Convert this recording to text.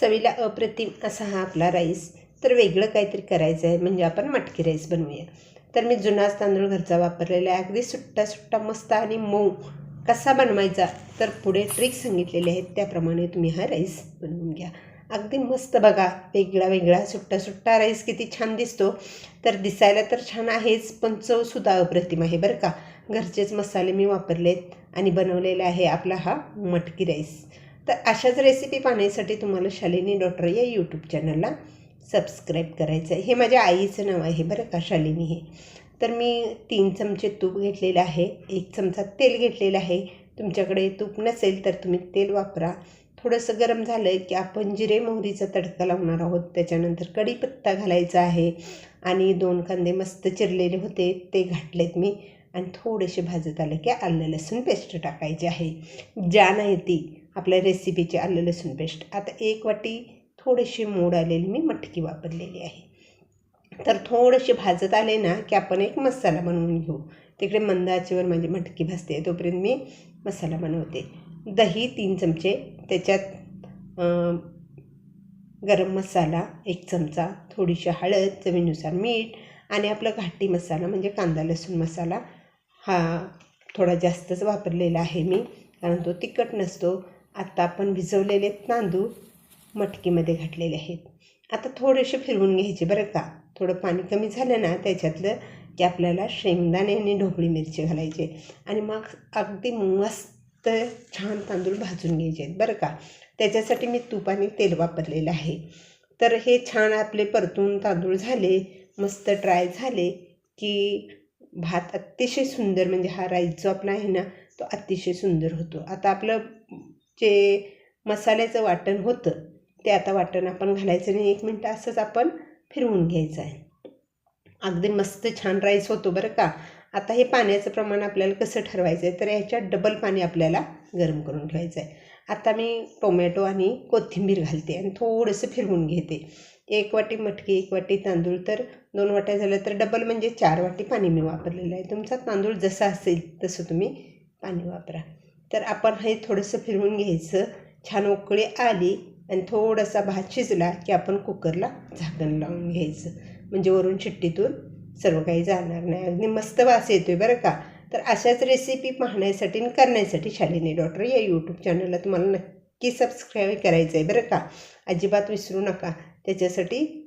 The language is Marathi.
चवीला अप्रतिम असा हा आपला राईस. तर वेगळं काहीतरी करायचं आहे म्हणजे आपण मटकी राईस बनवूया. तर मी जुनाच तांदूळ घरचा वापरलेला आहे. अगदी सुट्टा सुट्टा मस्त आणि मऊ कसा बनवायचा तर पुढे ट्रिक सांगितलेले आहेत. त्याप्रमाणे तुम्ही हा राईस बनवून घ्या. अगदी मस्त बघा वेगळा वेगळा सुट्टा सुट्टा राईस किती छान दिसतो. तर दिसायला तर छान आहेच पण चवसुद्धा अप्रतिम आहे बरं का. घरचेच मसाले मी वापरलेत आणि बनवलेला आहे आपला हा मटकी राईस. तर अशाच रेसिपी पाहण्यासाठी तुम्हाला शालिनी डॉक्टर या यूट्यूब चॅनलला सबस्क्राईब करायचं आहे. हे माझ्या आईचं नाव आहे बरं का शालिनी हे. तर मी तीन चमचे तूप घेतलेलं आहे. एक चमचा तेल घेतलेलं आहे. तुमच्याकडे तूप नसेल तर तुम्ही तेल वापरा. थोडंसं गरम झालं की आपण जिरे मोहरीचा तडका लावणार आहोत. त्याच्यानंतर कढीपत्ता घालायचा आहे आणि दोन कांदे मस्त चिरलेले होते ते घातलेत मी. आणि थोडेसे भाजत आले की आलं लसूण पेस्ट टाकायची आहे. ज्या नाही ती. आपल्या रेसिपीचे आलं लसूण पेस्ट आता एक वाटी थोडेसे मोड आलेली मी मटकी वापरलेली आहे. तर थोडेसे भाजत आले ना की आपण एक मसाला बनवून घेऊ. तिकडे मंद आचेवर माझी मटकी भाजते. तोपर्यंत मी मसाला बनवते. दही तीन चमचे. त्याच्यात गरम मसाला एक चमचा थोडीशी हळद चवीनुसार मीठ आणि आपला घाटी मसाला म्हणजे कांदा लसूण मसाला हा थोडा जास्तच वापरलेला आहे मी. कारण तो तिखट नसतो. आत्ता आपण भिजवलेले तांदूळ मटकीमध्ये घातलेले आहेत. आता थोडेसे फिरवून घ्यायचे बरं का. थोडं पाणी कमी झालं ना त्याच्यातलं की आपल्याला शेंगदाणे आणि ढोबळी मिरची घालायचे आणि मग अगदी मस्त छान तांदूळ भाजून घ्यायचे आहेत बरं का. त्याच्यासाठी मी तूप आणि तेल वापरलेलं आहे. तर हे छान आपले परतून तांदूळ झाले मस्त ड्राय झाले की भात अतिशय सुंदर म्हणजे हा राईस जो आपला आहे ना तो अतिशय सुंदर होतो. आता आपलं जे मसाल्याचं वाटण होतं ते आता वाटण आपण घालायचं नाही. एक मिनटं असंच आपण फिरवून घ्यायचं आहे. अगदी मस्त छान राईस होतो बरं का. आता हे पाण्याचं प्रमाण आपल्याला कसं ठरवायचं आहे तर ह्याच्यात डबल पाणी आपल्याला गरम करून ठेवायचं आहे. आता मी टोमॅटो आणि कोथिंबीर घालते आणि थोडंसं फिरवून घेते. एक वाटी मटकी एक वाटी तांदूळ तर दोन वाट्या झाल्या तर डबल म्हणजे चार वाटी पाणी मी वापरलेलं आहे. तुमचा तांदूळ जसा असेल तसं तुम्ही पाणी वापरा. तर आपण हे थोडंसं फिरवून घ्यायचं. छान उकळी आली आणि थोडासा भात शिजला की आपण कुकरला झाकण लावून घ्यायचं. म्हणजे वरून शिट्टीतून सर्व काही जाणार नाही. अगदी मस्त वास येतो आहे बरं का. तर अशाच रेसिपी पाहण्यासाठी आणि करण्यासाठी शालिनी डॉक्टर या यूट्यूब चॅनलला तुम्हाला नक्की सबस्क्राईब करायचं आहे बरं का. अजिबात विसरू नका. त्याच्यासाठी